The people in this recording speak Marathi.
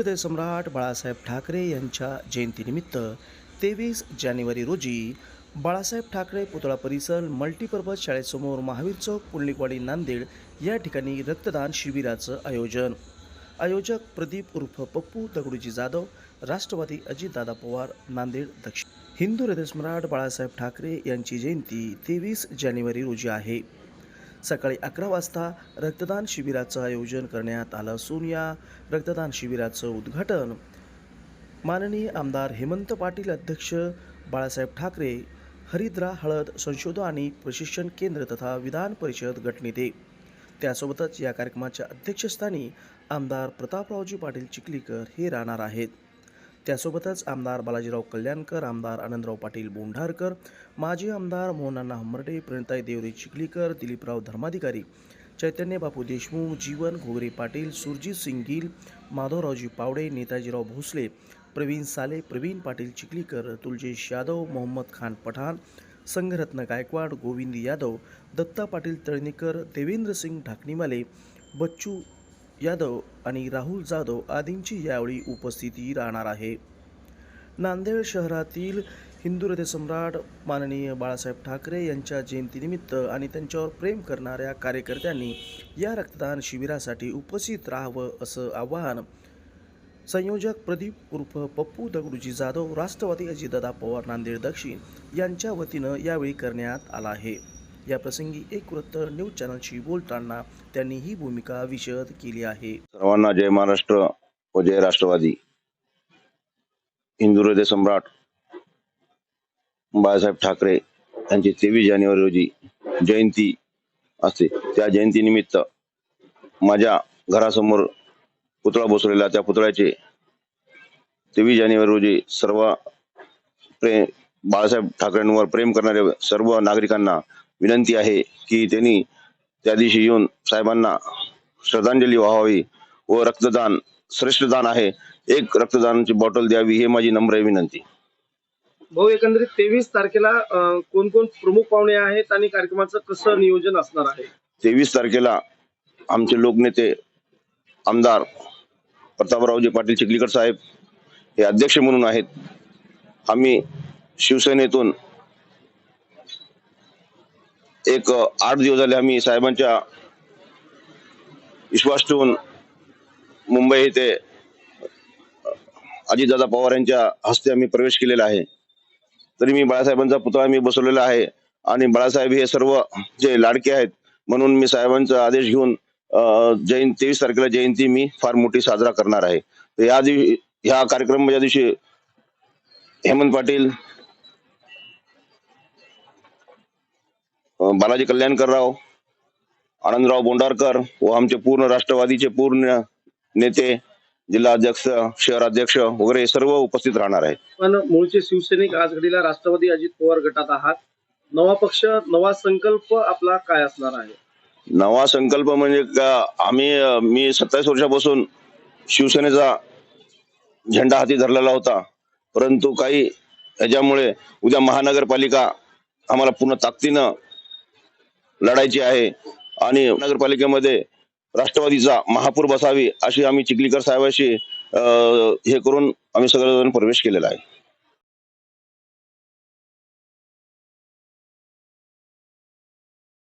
हृदय सम्राट बाळासाहेब ठाकरे यांच्या जयंतीनिमित्त तेवीस जानेवारी रोजी बाळासाहेब ठाकरे पुतळा परिसर मल्टीपर्पज शाळेसमोर महावीर चौक पुंडलिकवाडी नांदेड या ठिकाणी रक्तदान शिबिराचं आयोजन. आयोजक प्रदीप उर्फ पप्पू दगडूजी जाधव राष्ट्रवादी अजितदादा पवार नांदेड दक्षिण. हिंदू हृदयसम्राट बाळासाहेब ठाकरे यांची जयंती तेवीस जानेवारी रोजी आहे. सकाळी अकरा वाजता रक्तदान शिबिराचं आयोजन करण्यात आलं असून या रक्तदान शिबिराचं उद्घाटन माननीय आमदार हेमंत पाटील अध्यक्ष बाळासाहेब ठाकरे हरिद्रा हळद संशोधन आणि प्रशिक्षण केंद्र तथा विधान परिषद गटनेते. त्यासोबतच या कार्यक्रमाच्या अध्यक्षस्थानी आमदार प्रतापरावजी पाटील चिखलीकर हे राहणार आहेत. त्यासोबतच आमदार बालाजीराव कल्याणकर आमदार आनंदराव पाटील बोंढारकर माजी आमदार मोहनअण्णा हंबर्डे प्रणिताई देवरे चिखलीकर दिलीपराव धर्माधिकारी चैतन्य बापू देशमुख जीवन घोगरे पाटील सुरजित सिंग गिल माधवरावजी पावडे नेताजीराव भोसले प्रवीण साले प्रवीण पाटील चिखलीकर तुलजेश यादव मोहम्मद खान पठाण संघरत्न गायकवाड गोविंद यादव दत्ता पाटील तळणीकर देवेंद्र सिंग ढाकणीमाले बच्चू यादव आणि राहुल जाधव आदींची यावेळी उपस्थिती राहणार आहे. नांदेड शहरातील हिंदू सम्राट माननीय बाळासाहेब ठाकरे यांच्या जयंतीनिमित्त आणि त्यांच्यावर प्रेम करणाऱ्या कार्यकर्त्यांनी या रक्तदान शिबिरासाठी उपस्थित राहावं असं आवाहन संयोजक प्रदीप उर्फ पप्पू दगडूजी जाधव राष्ट्रवादी अजितदादा पवार नांदेड दक्षिण यांच्या वतीनं यावेळी करण्यात आला आहे. या प्रसंगी एक वृत्त न्यूज चॅनलशी बोलताना त्यांनी ही भूमिका विशद केली आहे. सर्वांना जय महाराष्ट्र व जय राष्ट्रवादी. हिंदू हृदय सम्राट बाळासाहेब ठाकरे यांची तेवीस जानेवारी रोजी जयंती असते. त्या जयंतीनिमित्त माझ्या घरासमोर पुतळा बसवलेला त्या पुतळ्याचे तेवीस जानेवारी रोजी सर्व प्रेम बाळासाहेब ठाकरेंवर प्रेम करणाऱ्या सर्व नागरिकांना विनंती आहे की त्यांनी त्या दिवशी येऊन साहेबांना श्रद्धांजली व्हावी व रक्तदान श्रेष्ठ दान आहे. एक रक्तदानाची बॉटल द्यावी हे माझी नम्र विनंती. भाऊ एकंदरीत तेवीस तारखेला कोण कोण प्रमुख पाहुणे आहेत आणि कार्यक्रमाचं कसं नियोजन असणार आहे? तेवीस तारखेला आमचे लोकनेते आमदार प्रतापरावजी पाटील चिखलीकर साहेब हे अध्यक्ष म्हणून आहेत. आम्ही शिवसेनेतून एक आठ दिवस झाले आम्ही साहेबांच्या विश्वास ठेवून मुंबई येथे अजितदादा पवार यांच्या हस्ते आम्ही प्रवेश केलेला आहे. तरी मी बाळासाहेबांचा पुतळा मी बसवलेला आहे आणि बाळासाहेब हे सर्व जे लाडके आहेत म्हणून मी साहेबांचा आदेश घेऊन जयंती तेवीस तारखेला जयंती मी फार मोठी साजरा करणार आहे. या दिवशी ह्या कार्यक्रमाच्या दिवशी हेमंत पाटील बालाजी कल्याणकरराव आनंदराव बोंडारकर व आमचे पूर्ण राष्ट्रवादीचे पूर्ण नेते जिल्हा अध्यक्ष शहर अध्यक्ष वगैरे सर्व उपस्थित राहणार आहेत. पण मूळचे शिवसैनिक आज घडीला राष्ट्रवादी अजित पवार गटात आहात. नवा पक्ष नवा संकल्प आपला काय असणार आहे? नवा संकल्प म्हणजे का आम्ही मी सत्तावीस वर्षापासून शिवसेनेचा झेंडा हाती धरलेला होता. परंतु काही ह्याच्यामुळे उद्या महानगरपालिका आम्हाला पूर्ण ताकदीनं लढायची आहे. आणि नगरपालिकेमध्ये राष्ट्रवादीचा महापूर बसावी अशी आम्ही चिखलीकर साहेबाशी हे करून आम्ही सगळेजण प्रवेश केलेला आहे.